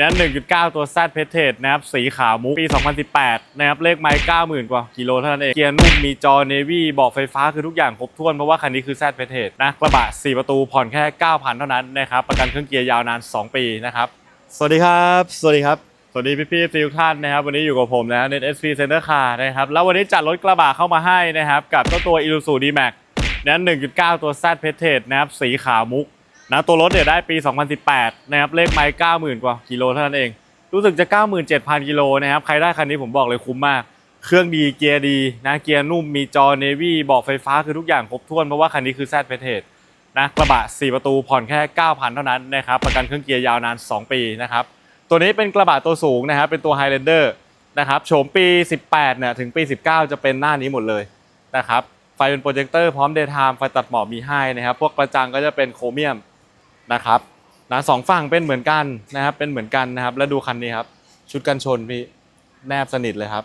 นั้น1.9 ตัว Z p e t e นะครับ สีขาวมุก ปี 2018 นะครับ เลขไม้90,000 กว่ากิโลเท่านั้นเอง เกียร์นุ่ม มีจอ Navy เบาะไฟฟ้าคือทุกอย่างครบถ้วน เพราะว่าคันนี้คือ Z p e t e นะ กระบะ 4 ประตูผ่อนแค่ 9,000 เท่านั้นนะครับ ประกันเครื่องเกียร์ยาวนาน 2 ปีนะครับ สวัสดีครับ สวัสดีครับสวัสดีพี่พี่ๆทุกท่านนะครับวันนี้อยู่กับผมนะ Net SP Center Car นะครับแล้ววันนี้จัดรถกระบะเข้ามาให้นะครับกับเจ้าตัว Isuzu D-Max นั้น1.9 ตัว Z p e t e นะครับสีขาวมุก นะตัวรถเนี่ยได้ปี 2018 นะครับเลขไมล์90,000 กว่ากิโลเท่านั้นเอง รู้สึกจะ 97,000 กิโลนะครับใครได้คันนี้ผมบอกเลยคุ้มมาก เครื่องดีเกียร์ดีนะเกียร์นุ่มมีจอ Navy เบาะไฟฟ้าคือทุกอย่างครบถ้วนเพราะว่าคันนี้คือ Z p e t e นะกระบะ 4 ประตูผ่อนแค่ 9,000 เท่านั้นนะครับประกันเครื่องเกียร์ยาวนาน 2 ปีนะครับตัวนี้เป็นกระบะตัวสูงนะครับเป็นตัว Highlander นะครับโฉมปี 18เนี่ยถึงปี 19 จะเป็นหน้านี้หมดเลยนะครับไฟเป็นโปรเจคเตอร์พร้อม Daytime ไฟตัดหมอกมีให้นะครับพวกกระจังก็จะเป็นโครเมียม นะครับนะสองฝั่งเป็นเหมือนกันนะครับ เป็นเหมือนกันนะครับ แล้วดูคันนี้ครับ ชุดกันชนพี่แนบสนิทเลยครับ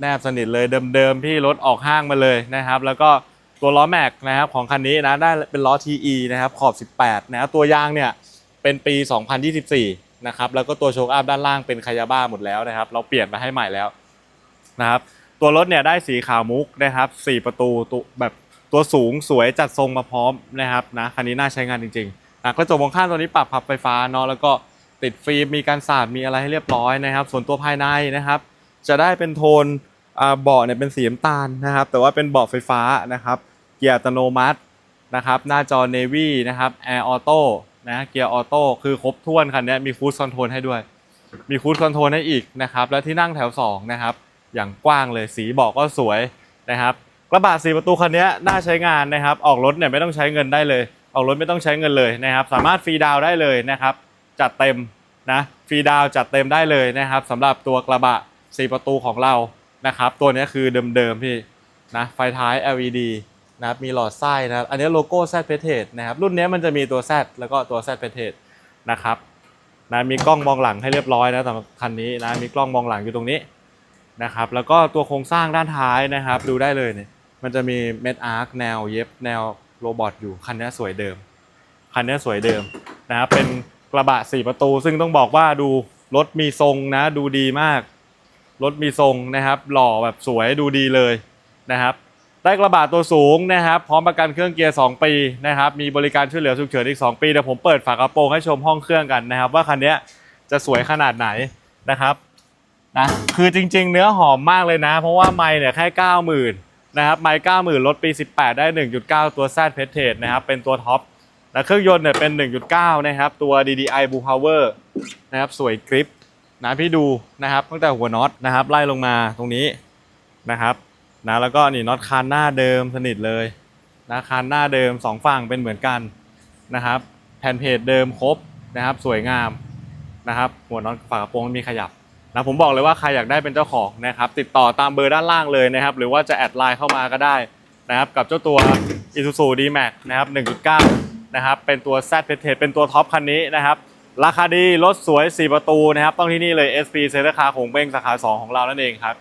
แนบสนิทเลยเดิมๆพี่รถออกห้างมาเลยนะครับ แล้วก็ตัวล้อแม็กนะครับของคันนี้นะได้เป็นล้อ TE นะครับขอบ 18นะครับตัวยางเนี่ยเป็นปี 2024 นะครับแล้วก็ตัวโชคอัพด้านล่างเป็นคายาบ้าหมดแล้วนะครับ เราเปลี่ยนมาให้ใหม่แล้วนะครับตัวรถเนี่ยได้สีขาวมุกนะครับ4ประตูตัวแบบตัวสูงสวยจัดทรงมาพร้อมนะครับนะคันนี้น่าใช้งานจริง ๆะกระจกมองข้างตัวนี้ปรับพับไฟฟ้าเนาะแล้วก็ติดฟิล์มมีการสาดมีอะไรให้เรียบร้อยนะครับ ส่วนตัวภายในนะครับ จะได้เป็นโทนเบาะเนี่ยเป็นสีน้ำตาลนะครับ แต่ว่าเป็นเบาะไฟฟ้านะครับเกียร์อัตโนมัตินะครับหน้าจอ Navy นะครับ Air Auto นะเกียร์ออโต้คือครบถ้วนคันนี้มีคู i คอนโทรลให้ด้วย มีคู i คอนโทรลให้อีกนะครับ และที่นั่งแถว2นะครับอย่างกว้างเลยสีเบาะก็สวยนะครับกระบะสีประตูคันนี้น่าใช้งานนะครับ ออกรถเนี่ยไม่ต้องใช้เงินได้เลย ออกรถไม่ต้องใช้เงินเลยนะครับ สามารถฟรีดาวได้เลยนะครับ จัดเต็มนะฟรีดาวจัดเต็มได้เลยนะครับสำหรับตัวกระบะสีประตูของเรานะครับ ตัวนี้คือเดิมๆพี่นะไฟท้าย LED นะครับมีหลอดไส้นะครับอันนี้โลโก้ Z p e t e นะครับรุ่นนี้มันจะมีตัว Z แล้วก็ตัว Z p e t e นะครับนะมีกล้องมองหลังให้เรียบร้อยนะสำหรับคันนี้นะมีกล้องมองหลังอยู่ตรงนี้นะครับแล้วก็ตัวโครงสร้างด้านท้ายนะครับ ดูได้เลยเนี่ยมันจะมีเม็ดอาร์คแนวเย็บแนว โรบอทอยู่คันนี้สวยเดิม คันนี้สวยเดิมนะครับเป็นกระบะ4ประตู ซึ่งต้องบอกว่าดูรถมีทรงนะ ดูดีมาก รถมีทรงนะครับ หล่อแบบสวยดูดีเลยนะครับได้กระบะตัวสูงนะครับ พร้อมประกันเครื่องเกียร์ 2 ปีนะครับ มีบริการช่วยเหลือฉุกเฉินอีก 2 ปีเดี๋ยวผมเปิดฝากระโปรงให้ชมห้องเครื่องกันนะครับ ว่าคันนี้จะสวยขนาดไหนนะครับนะคือจริง ๆ เนื้อหอมมากเลยนะ เพราะว่าไมค์เนี่ยแค่ 90,000น นะครับไมค์90,000ลดปี 18 ได้ 1.9 ตัว Z p e t e นะครับเป็นตัวท็อปนะเครื่องยนต์เนี่ยเป็น 1.9 นะครับตัว DDI Blue Power นะครับสวยกริปนะพี่ดูนะครับตั้งแต่หัวน็อตนะครับไล่ลงมาตรงนี้นะครับนะแล้วก็นี่น็อตคานหน้าเดิมสนิทเลยนะคานหน้าเดิม 2 ฝั่งเป็นเหมือนกันนะครับแผ่นเพจเดิมครบนะครับสวยงามนะครับหัวน็อตฝากระโปรงไม่มีขยับ นะผมบอกเลยว่าใครอยากได้เป็นเจ้าของนะครับติดต่อตามเบอร์ด้านล่างเลยนะครับ หรือว่าจะแอดไลน์เข้ามาก็ได้นะครับกับเจ้าตัว Isuzu D-Max นะครับ 1.9 นะครับเป็นตัว Z p e t e เป็นตัวท็อปคันนี้นะครับ ราคาดีรถสวย 4 ประตูนะครับ ต้องที่นี่เลย SP c e n t e r Car ของเบ้งสาขา 2 ของเรานั่นเองครับ